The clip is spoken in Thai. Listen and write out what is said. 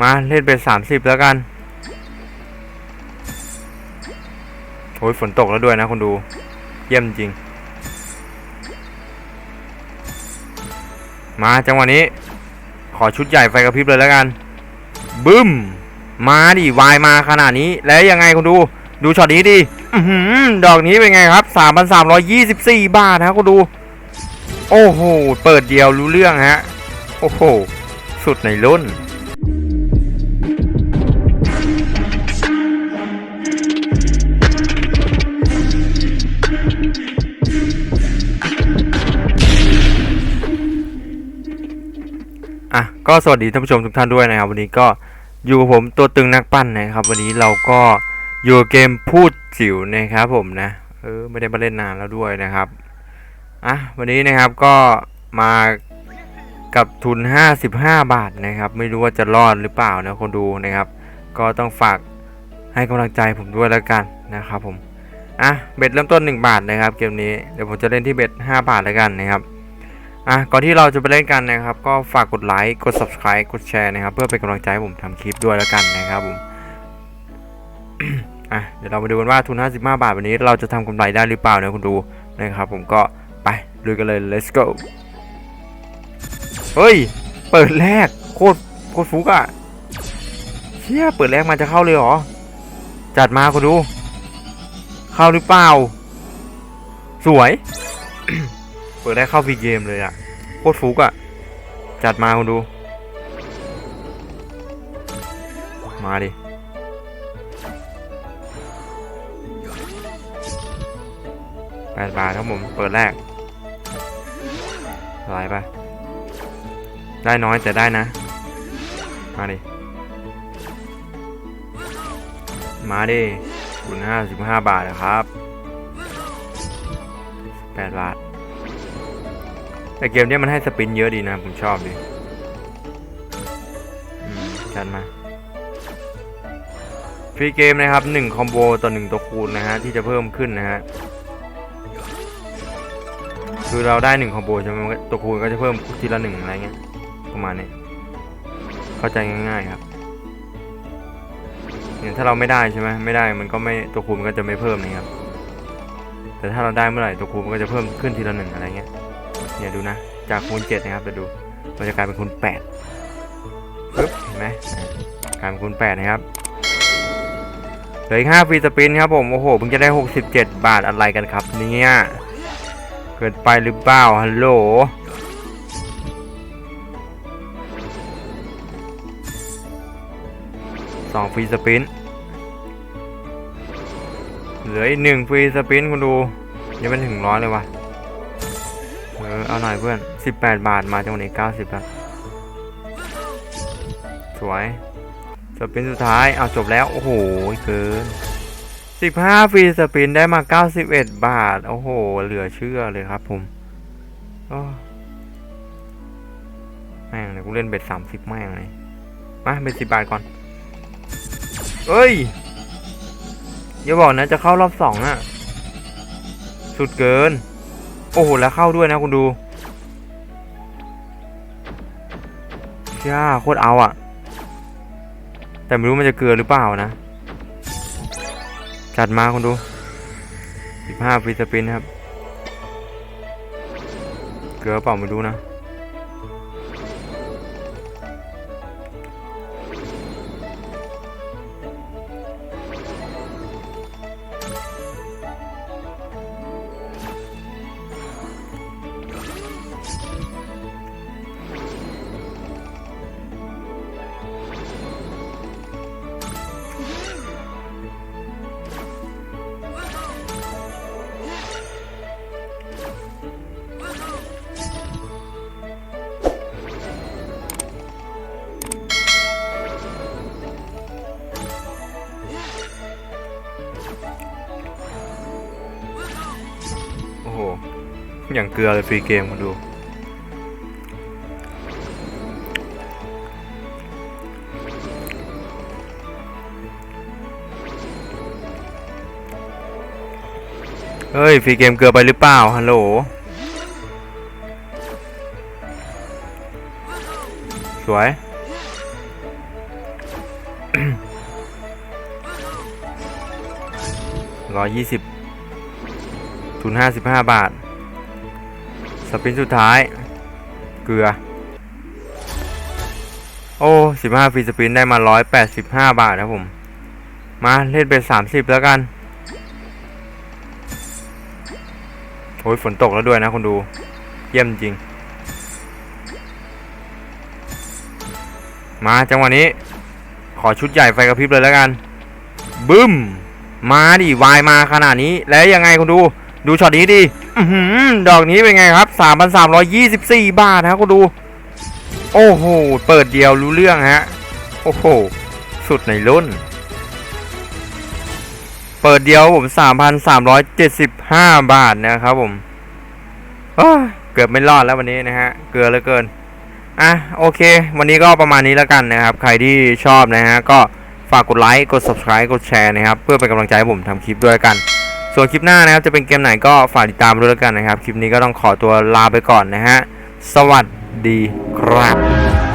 มาเล่นเป็นสามสิบแล้วกันโอ้ยฝนตกแล้วด้วยนะคนดู เยี่ยมจริง มาจังหวะนี้ ขอชุดใหญ่ไฟกระพริบเลยแล้วกันบึ้ม มาดิวายมาขนาดนี้แล้วยังไงคุณดู ดูช็อตนี้ดิดอกนี้เป็นไงครับ 3,324 บาทนะคุณดู โอ้โห เปิดเดียวรู้เรื่องฮะ โอ้โห สุดในรุ่น ก็สวัสดีท่านผู้ชมทุกท่านด้วยนะครับ วันนี้ก็อยู่กับผมตัวตึงนักปั้นนะครับ วันนี้เราก็อยู่เกมพูดจิ๋วนะครับผมนะเออไม่ได้มาเล่นนานแล้วด้วยนะครับอะวันนี้นะครับก็มากับทุน 55 บาทนะครับ ไม่รู้ว่าจะรอดหรือเปล่านะคนดูนะครับ ก็ต้องฝากให้กำลังใจผมด้วยแล้วกันนะครับผมอะเบ็ดเริ่มต้น 1 บาทนะครับ เกมนี้เดี๋ยวผมจะเล่นที่เบ็ด5บาทแล้วกันนะครับ อะก่อนที่เราจะไปเล่นกันนะครับ ก็ฝากกดไลค์กด subscribe กดแชร์นะครับ เพื่อเป็นกำลังใจให้ผมทำคลิปด้วยแล้วกันนะครับผมอะเดี๋ยวเรามาดูกันว่าทุน 55 บาทวันนี้เราจะทำกำไรได้หรือเปล่านะคุณดูนะครับ ผมก็ไปลุยกันเลย let's go เฮ้ย เปิดแรกโคตรโคตรฟุกอะเชี่ยเปิดแรกมาจะเข้าเลยเหรอ จัดมาคุณดู เข้าหรือเปล่า สวย เปิดได้เข้าฟรีเกมเลยอะโคตรฟุกอะจัดมาคุณดู มาดิ แปดบาทครับผม เปิดแรกไหลไป ได้น้อยแต่ได้นะ มาดิ มาดิคุณห้าสิบห้าบาทนะครับแปดบาท แต่เกมนี้มันให้สปินเยอะดีนะ ผมชอบดีอืมจัดมาฟรีเกมนะครับ1คอมโบต่อ1ตัวคูณนะฮะที่จะเพิ่มขึ้นนะฮะคือเราได้1คอมโบใช่ไหมมันตัวคูณก็จะเพิ่มทีละหนึ่งอะไรเงี้ยประมาณนี้เข้าใจง่ายๆครับเนี่ยถ้าเราไม่ได้ใช่ไหมไม่ได้มันก็ไม่ตัวคูณมันก็จะไม่เพิ่มนะครับแต่ถ้าเราได้เมื่อไหร่ตัวคูณมันก็จะเพิ่มขึ้นทีละหนึ่งอะไรเงี้ย เนี่ยดูนะ จากคูณ7นะครับเดี๋ยวดูมันจะกลายเป็นคูณ8ปึ๊บเห็นไหมกลายเป็นคูณ8นะครับเหลืออีก5ฟรีสปินครับผมโอ้โหเพิ่งจะได้67บาทอะไรกันครับเนี่ยเกินไปหรือเปล่าฮัลโหลสองฟรีสปินเหลืออีกหนึ่งฟรีสปินคุณดูยังไม่ถึงร้อยเลยวะเออ เอาหน่อยเพื่อน 18 บาทมาจังหวะนี้90แล้วสวยสปินสุดท้ายเอาจบแล้ว โอ้โหเกิน 15ฟรีสปินได้มา 91 บาท โอ้โห เหลือเชื่อเลยครับผมแม่งเลยกูเล่นเบ็ด30แม่งเลยมาเบ็ด10บาทก่อน เอ้ยอย่าบอกนะจะเข้ารอบสองอะสุดเกิน โอ้โห แล้วเข้าด้วยนะคุณดู เช่าโคตรเอาอะแต่ไม่รู้มันจะเกลือหรือเปล่านะ จัดมาคุณดู 15ฟรีสปินครับ เกลือเปล่าไม่รู้นะ โอ้โห อย่างเกลือเลยฟรีเกมคุณดู เฮ้ย ฟรีเกมเกลือไปหรือเปล่า ฮัลโหล สวย ร้อยยี่สิบทุนห้าสิบห้าบาท สปินสุดท้าย เกลือ โอ้สิบห้าฟรีสปินได้มาร้อยแปดสิบห้าบาทนะผม มาเล่นเป็นสามสิบแล้วกัน โอ้ยฝนตกแล้วด้วยนะคนดู เยี่ยมจริง มาจังหวะนี้ขอชุดใหญ่ไฟกระพริบเลยแล้วกัน บึ้ม มาดิวายมาขนาดนี้แล้วยังไงคุณดู ดูช็อตนี้ดิอดอกนี้เป็นไงครับ 3,324 บาทนะคุณดู โอ้โห เปิดเดียวรู้เรื่องฮะ โอ้โห สุดในรุ่น เปิดเดียวผม 3,375 บาทนะครับผมเกือบไม่รอดแล้ววันนี้นะฮะ เกลือเหลือเกิน อะ โอเค วันนี้ก็ประมาณนี้แล้วกันนะครับ ใครที่ชอบนะฮะ ก็ ฝากกดไลค์กด subscribe กดแชร์นะครับ เพื่อเป็นกำลังใจให้ผมทำคลิปด้วยกัน ส่วนคลิปหน้านะครับจะเป็นเกมไหนก็ฝากติดตามด้วยแล้วกันนะครับ คลิปนี้ก็ต้องขอตัวลาไปก่อนนะฮะ สวัสดีครับ